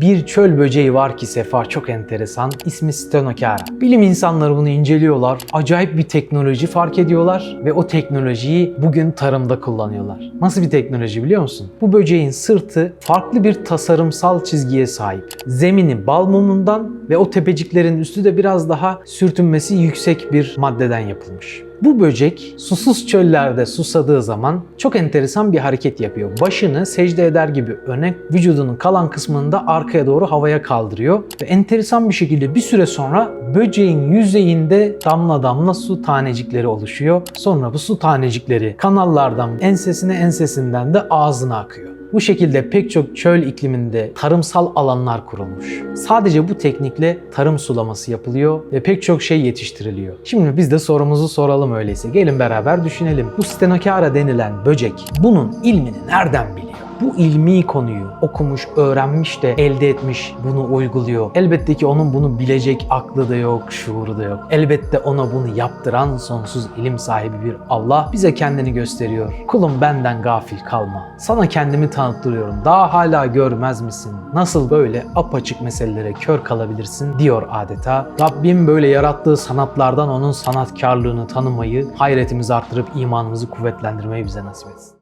Bir çöl böceği var ki Sefa çok enteresan. İsmi Stenokara. Bilim insanları bunu inceliyorlar. Acayip bir teknoloji fark ediyorlar ve o teknolojiyi bugün tarımda kullanıyorlar. Nasıl bir teknoloji biliyor musun? Bu böceğin sırtı farklı bir tasarımsal çizgiye sahip. Zemini bal mumundan ve o tepeciklerin üstü de biraz daha sürtünmesi yüksek bir maddeden yapılmış. Bu böcek susuz çöllerde susadığı zaman çok enteresan bir hareket yapıyor. Başını secde eder gibi öne, vücudunun kalan kısmını da arkaya doğru havaya kaldırıyor. Ve enteresan bir şekilde bir süre sonra böceğin yüzeyinde damla damla su tanecikleri oluşuyor. Sonra bu su tanecikleri kanallardan ensesine ensesinden de ağzına akıyor. Bu şekilde pek çok çöl ikliminde tarımsal alanlar kurulmuş. Sadece bu teknikle tarım sulaması yapılıyor ve pek çok şey yetiştiriliyor. Şimdi biz de sorumuzu soralım öyleyse. Gelin beraber düşünelim. Bu Stenokara denilen böcek bunun ilmini nereden biliyor? Bu ilmi konuyu okumuş, öğrenmiş de elde etmiş, bunu uyguluyor. Elbette ki onun bunu bilecek aklı da yok, şuuru da yok. Elbette ona bunu yaptıran sonsuz ilim sahibi bir Allah bize kendini gösteriyor. Kulum benden gafil kalma. Sana kendimi tanıttırıyorum. Daha hala görmez misin? Nasıl böyle apaçık meselelere kör kalabilirsin diyor adeta. Rabbim böyle yarattığı sanatlardan onun sanatkarlığını tanımayı, hayretimizi arttırıp imanımızı kuvvetlendirmeyi bize nasip etsin.